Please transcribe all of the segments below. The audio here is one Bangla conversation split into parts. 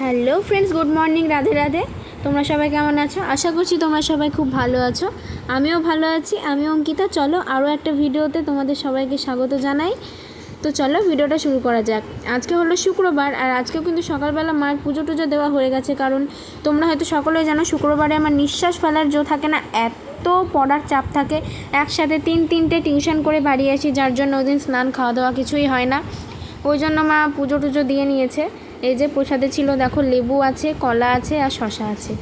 Hello friends, good morning, Radhe Radhe. তোমরা সবাই কেমন আছো? আশা করছি তোমরা সবাই খুব ভালো আছো। আমিও ভালো আছি, আমি অঙ্কিতা। চলো আরও একটা ভিডিওতে তোমাদের সবাইকে স্বাগত জানাই। তো চলো ভিডিওটা শুরু করা যাক। আজকে হলো শুক্রবার, আর আজকেও কিন্তু সকালবেলা মায়ের পুজো টুজো দেওয়া হয়ে গেছে, কারণ তোমরা হয়তো সকলেই জানো, শুক্রবারে আমার নিঃশ্বাস ফেলার জো থাকে না, এত পড়ার চাপ থাকে। একসাথে তিন তিনটে টিউশন করে বাড়ি আসি, যার জন্য ওদিন স্নান খাওয়া দাওয়া কিছুই হয় না। ওই জন্য মা পুজো টুজো দিয়ে নিয়েছে। এই যে প্রসাদে ছিল, দেখো লেবু আছে, কলা আছে আর শশা আছে।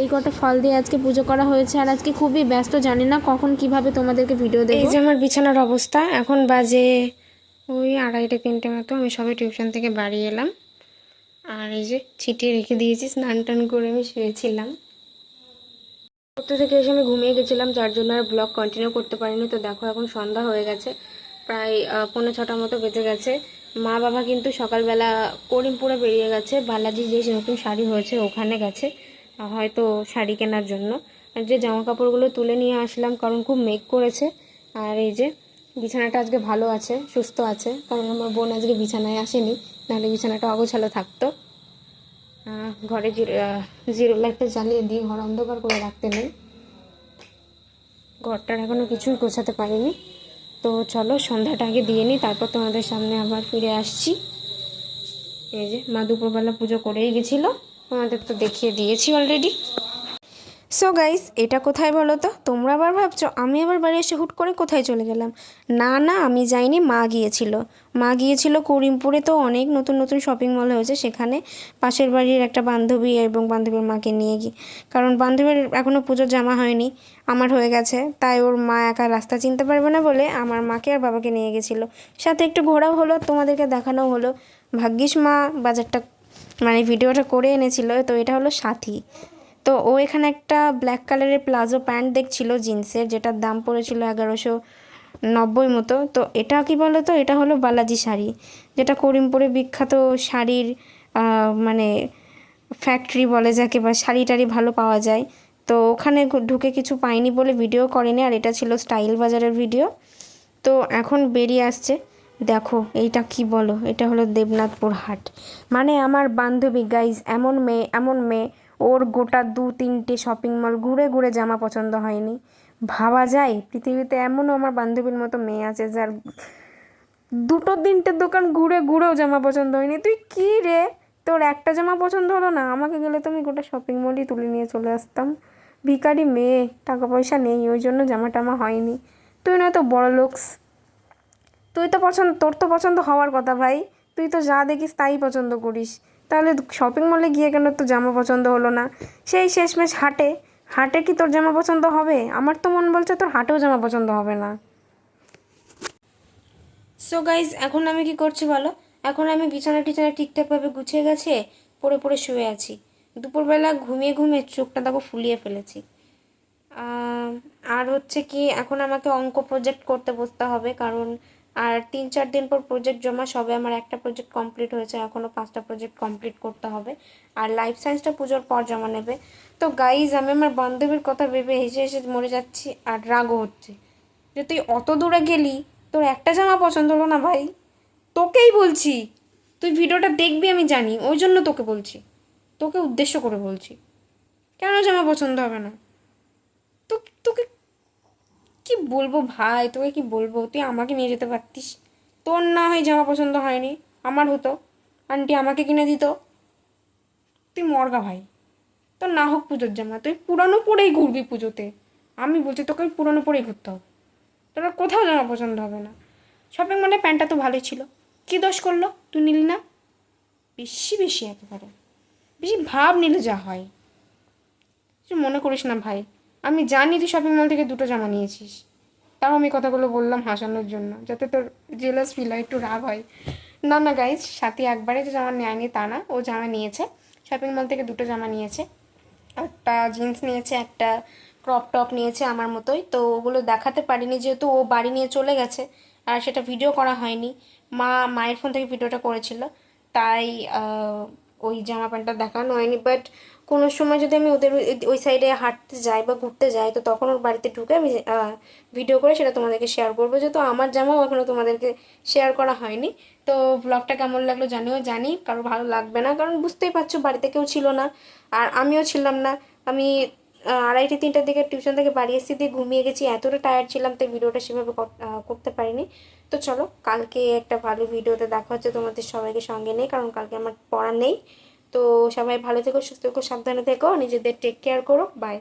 এই কটা ফল দিয়ে আজকে পুজো করা হয়েছে আর আজকে খুবই ব্যস্ত, জানি না কখন কীভাবে তোমাদেরকে ভিডিও দেবো। এই যে আমার বিছানার অবস্থা, এখন বাজে ওই আড়াইটে তিনটে মতো, আমি সবে টিউশন থেকে বাড়ি এলাম। আর এই যে ছিটিয়ে রেখে দিয়েছি, স্নান টান করে আমি শুয়েছিলাম। পড়তে থেকে এসে আমি ঘুমিয়ে গেছিলাম, যার জন্য আর ব্লগ কন্টিনিউ করতে পারিনি। তো দেখো এখন সন্ধ্যা হয়ে গেছে, প্রায় পনেরো পৌনে ছটার মতো বেজে গেছে। মা বাবা কিন্তু সকালবেলা করিমপুরে বেরিয়ে গেছে। বালাজি যে নতুন শাড়ি হয়েছে ওখানে গেছে হয়তো শাড়ি কেনার জন্য। আর যে জামা কাপড়গুলো তুলে নিয়ে আসলাম, কারণ খুব মেঘ করেছে। আর এই যে বিছানাটা আজকে ভালো আছে, সুস্থ আছে, কারণ আমার বোন আজকে বিছানায় আসেনি, নাহলে বিছানাটা অগোছালো থাকতো। ঘরে জিরো লাইটটা জ্বালিয়ে দিয়ে ঘর অন্ধকার করে রাখতে নেই। ঘরটার এখনও কিছুই গোছাতে পারিনি। তো চলো, সন্ধ্যাটা আগে দিয়ে নিই, তারপর তোমাদের সামনে আবার ফিরে আসছি। এই যে, মা দুপুরবেলা পুজো করেই গেছিল, তোমাদের তো দেখিয়ে দিয়েছি অলরেডি সো গাইস এটা কোথায় বলো তো? তোমরা আবার ভাবছ, আমি আবার বাড়ি এসে হুট করে কোথায় চলে গেলাম? না না, আমি যাইনি, মা গিয়েছিল। মা গিয়েছিল করিমপুরে তো অনেক নতুন নতুন শপিং মল হয়েছে। সেখানে পাশের বাড়ির একটা বান্ধবী এবং বান্ধবীর মাকে নিয়ে গিয়ে কারণ বান্ধবীর এখনও পুজোর জামা হয়নি, আমার হয়ে গেছে। তাই ওর মা একা রাস্তা চিনতে পারবে না বলে আমার মাকে আর বাবাকে নিয়ে গেছিল। সাথে একটু ঘোরাও হলো, তোমাদেরকে দেখানো হলো। ভাগ্যিস মা বাজারটা মানে ভিডিওটা করে এনেছিল, তো এটা হলো সাথী। তো ও এখানে একটা ব্ল্যাক কালারের প্লাজো প্যান্ট দেখছিল, জিন্সের, যেটার দাম পড়েছিল এগারোশো নব্বই মতো। তো এটা কি বলো তো এটা হলো বালাজি শাড়ি, যেটা করিমপুরে বিখ্যাত শাড়ির মানে ফ্যাক্টরি বলে যাকে বা শাড়ি টাড়ি ভালো পাওয়া যায়। তো ওখানে ঢুকে কিছু পাইনি বলে ভিডিও করেনি, আর এটা ছিল স্টাইল বাজারের ভিডিও তো এখন বেরিয়ে আসছে। দেখো, এইটা কি বলো? এটা হলো দেবনাথপুর হাট। মানে আমার বান্ধবী গাইজ এমন মেয়ে এমন মেয়ে, ওর গোটা দু তিনটে শপিং মল ঘুরে ঘুরে জামা পছন্দ হয়নি। ভাবা যায়, পৃথিবীতে এমনও আমার বান্ধবীর মতো মেয়ে আছে যার দুটো তিনটে দোকান ঘুরে ঘুরেও জামা পছন্দ হয়নি। তুই কি রে? তোর একটা জামা পছন্দ হলো না? আমাকে গেলে তুমি গোটা শপিং মলই তুলে নিয়ে চলে আসতাম। ভিখারি মেয়ে, টাকা পয়সা নেই, ওই জন্য জামা টামা হয়নি। তুই নয়তো বড় লোকস তুই তো পছন্দ, তোর তো পছন্দ হওয়ার কথা ভাই। তুই তো যা দেখিস তাই পছন্দ করিস। তাহলে শপিং মলে গিয়ে কেন তোর জামা পছন্দ হলো না? সেই শেষমেশ হাটে হাটে কি তোর জামা পছন্দ হবে? আমার তো মন বলছে তোর হাটেও জামা পছন্দ হবে না। সো গাইজ এখন আমি কি করছি বলো? এখন আমি বিছানা টিছানা ঠিকঠাকভাবে গুছিয়ে গেছে, পড়ে পড়ে শুয়ে আছি। দুপুরবেলা ঘুমিয়ে ঘুমিয়ে চোখটা দেখো ফুলিয়ে ফেলেছি। আর হচ্ছে কি, এখন আমাকে অঙ্ক প্রজেক্ট করতে বসতে হবে, কারণ আর তিন চার দিন পর প্রজেক্ট জমা, সবে আমার একটা প্রজেক্ট কমপ্লিট হয়েছে এখনও পাঁচটা প্রজেক্ট কমপ্লিট করতে হবে। আর লাইফ সায়েন্সটা পুজোর পর জমা নেবে। তো গাইজ আমি আমার বান্ধবীর কথা ভেবে হেসে হেসে মরে যাচ্ছি আর রাগও হচ্ছে। যে তুই অত দূরে গেলি, তোর একটা জামা পছন্দ হলো না ভাই? তোকেই বলছি। তুই ভিডিওটা দেখবি, আমি জানি। ওই জন্য তোকে বলছি। তোকে উদ্দেশ্য করে বলছি। কেন জামা পছন্দ হবে না তো তোকে কি বলব, ভাই, তোকে কি বলব? তুই আমাকে নিয়ে যেতে পারতিস? তোর না হয় জামা পছন্দ হয়নি, আমার হতো। আন্টি আমাকে কিনে দিত। তুই মরগা ভাই, তোর না হোক পুজোর জামা, তুই পুরানো পরেই ঘুরবি পুজোতে। আমি বলছি, তোকে ওই পুরানো পরেই ঘুরতে হবে। তোর কোথাও জামা পছন্দ হবে না। শপিং মলে প্যান্টটা তো ভালোই ছিল। কী দোষ করল? তুই নিলি না? বেশি বেশি একেবারে। বেশি ভাব নিলে যা হয়। তুই মনে করিস না ভাই। আমি জানি তুই শপিং মল থেকে দুটো জামা নিয়েছিস। তাও আমি কথাগুলো বললাম হাসানোর জন্য, যাতে তোর জেলাস ফিল হয়, একটু রাগ হয়। না না গাইজ সাথে একবারে যে জামা নেয়নি তা না, ও জামা নিয়েছে। শপিং মল থেকে দুটো জামা নিয়েছে। একটা জিন্স নিয়েছে, একটা ক্রপ টপ নিয়েছে আমার মতোই। তো ওগুলো দেখাতে পারিনি, যেহেতু ও বাড়ি নিয়ে চলে গেছে, আর সেটা ভিডিও করা হয়নি। মা মায়ের ফোন থেকে ভিডিওটা করেছিল। তাই ওই জামা প্যান্টটা দেখানো হয়নি বাট কোনো সময় যদি আমি ওদের ওই- সাইডে হাঁটতে যাই বা ঘুরতে যাই, তো তখন ওর বাড়িতে ঢুকে আমি ভিডিও করে সেটা তোমাদেরকে শেয়ার করব। যেহেতু আমার জামাও এখনও তোমাদেরকে শেয়ার করা হয়নি, তো ব্লগটা কেমন লাগল জানিও, জানি কারও ভালো লাগবে না, কারণ বুঝতেই পারছ বাড়িতে কেউ ছিল না, আর আমিও ছিলাম না। আমি আড়াইটে, তিনটার দিকে টিউশন থেকে বাড়ি এসে দিয়ে ঘুমিয়ে গেছি। এতটা টায়ার্ড ছিলাম, তাই ভিডিওটা সেভাবে করতে পারিনি। তো চলো, কালকে একটা ভালো ভিডিওতে দেখা হচ্ছে। তোমাদের সবাইকে সঙ্গে নেই, কারণ কালকে আমার পড়া নেই। তো সবাই ভালো থেকো, সুস্থ থেকো, সাবধানে থেকো। নিজেদের টেক কেয়ার করো। বাই